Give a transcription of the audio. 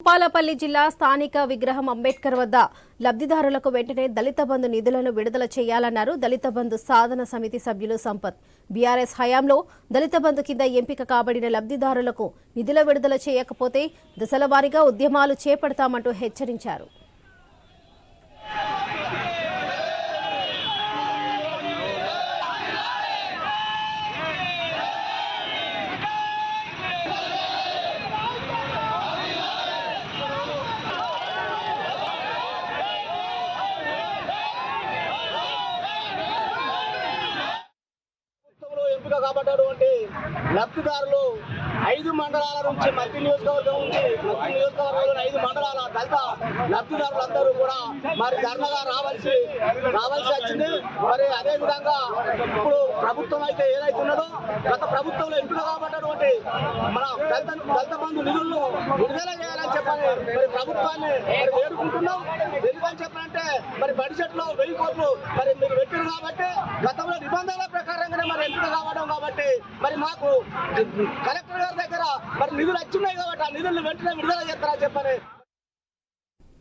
భూపాలపల్లి జిల్లా స్థానిక విగ్రహం అంబేద్కర్ వద్ద లబ్ధిదారులకు వెంటనే దళిత బంధు నిధులను విడుదల చేయాలన్నారు దళిత బంధు సాధన సమితి సభ్యులు సంపత్. బీఆర్ఎస్ హయాంలో దళిత బంధు కింద ఎంపిక కాబడిన లబ్ధిదారులకు నిధుల విడుదల చేయకపోతే దశల వారీగా ఉద్యమాలు చేపడతామంటూ హెచ్చరించారు ప్రభుత్వంలో ఎంపిక లబ్ధిదారులు ఐదు మండలాల నుంచి మధ్య నియోజకవర్గం నుంచి మధ్య నియోజకవర్గంలోని ఐదు మండలాల దళిత లబ్ధిదారులందరూ కూడా మరి ధర్మగా రావాల్సి రావాల్సి వచ్చింది. మరి అదే విధంగా ఇప్పుడు ప్రభుత్వం అయితే ఏదైతే ఉన్నదో గత ప్రభుత్వంలో ఎంపిక కాబట్టినటువంటి మన దళిత దళిత బంధు నిధులను విడుదల చేయాలని చెప్పని మరి ప్రభుత్వాన్ని మరి వేడుకుంటున్నాం. ఎందుకని చెప్పాలంటే మరి బడ్జెట్లో వెయ్యి కోట్లు మరి మీరు పెట్టారు కాబట్టి గతంలో కాబట్టి మరి మాకు కలెక్టర్ గారి దగ్గర మరి నిధులు వచ్చినాయి కాబట్టి ఆ నిధులను వెంటనే విడుదల చేస్తారని చెప్పని